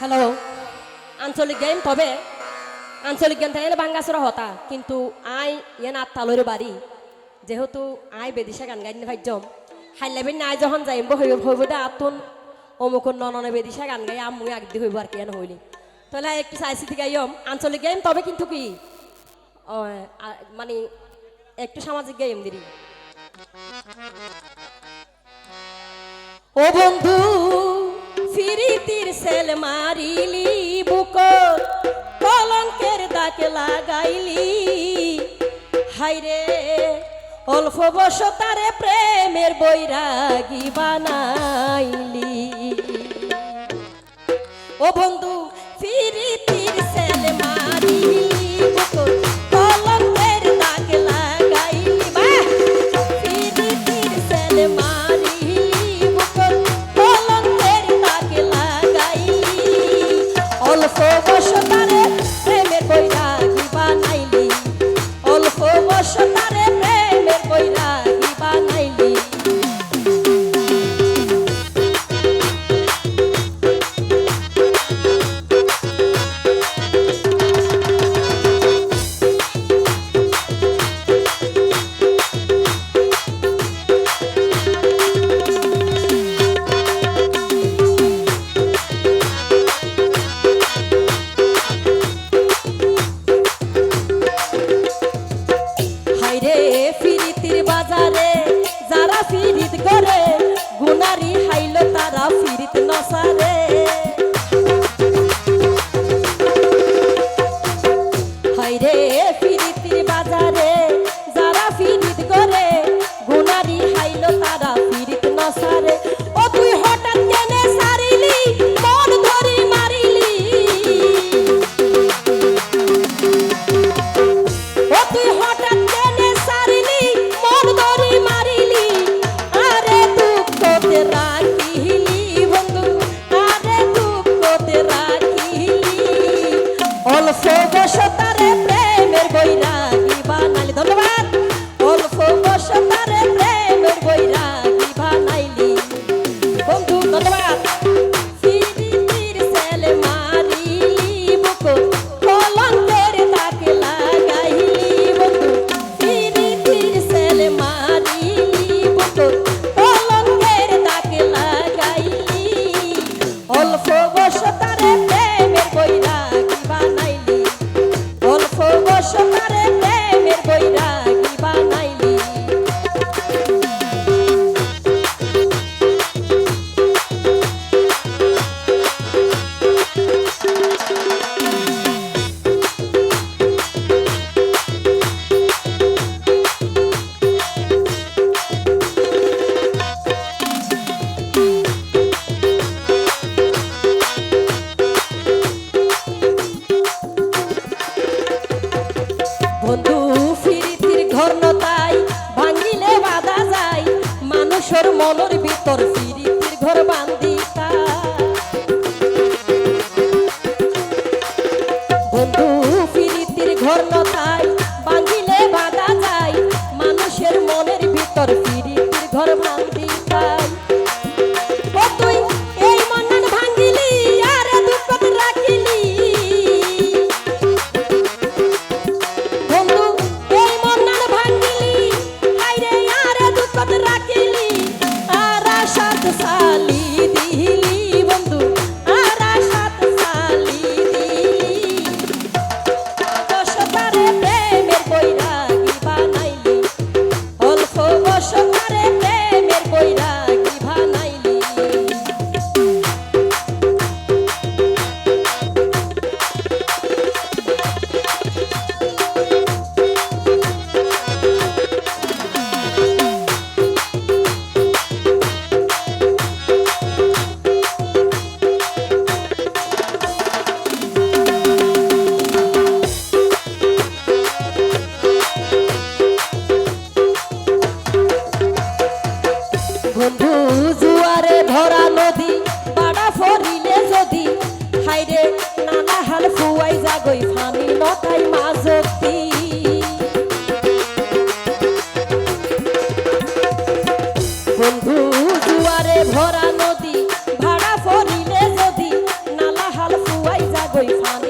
Hello আঞ্চলিক game তবে আঞ্চলিক গেম তাই বাঙ্গাসুরা হতা কিন্তু আই ইয়ান আত্মালোর বাড়ি যেহেতু আই বেদিশা গান গাইনি ভাজ্যম হাইলাবেন আই যখন যাইম হইব দা আতুন অমুকুন নননে বেদিশা গান গাই আমুই আগদি হইব আর কি ইয়ান হইলি তাহলে একটু চাইছি আইম আঞ্চলিক গেম তবে কিন্তু কি মানে একটু সামাজিক গেম দিদি ও বন্ধু ফিরিতির সেল মারিলি, বুক কলঙ্কের দাগ লাগাইলি। হাইরে, অল্প বসতারে প্রেমের বৈরাগী বানাইলি। ও বন্ধু ফিরিতির সেল মারিলি কলঙ্কের দাগ লাগাইলি। বাহ! ফিরিতির সেল মারিলি অল্প বসতারে ফিরিতির বন্ধু, জুয়ারে ধরা নদী, পাড়া ফরিলে যদি। হাইরে নানা হাল ফুয়াই জাগই, ফানি নতাই মাজতি। বন্ধু, জুয়ারে ভরা নদী, ভাড়া ফরিলে যদি। নানা হাল ফুয়াই জাগই, ফানি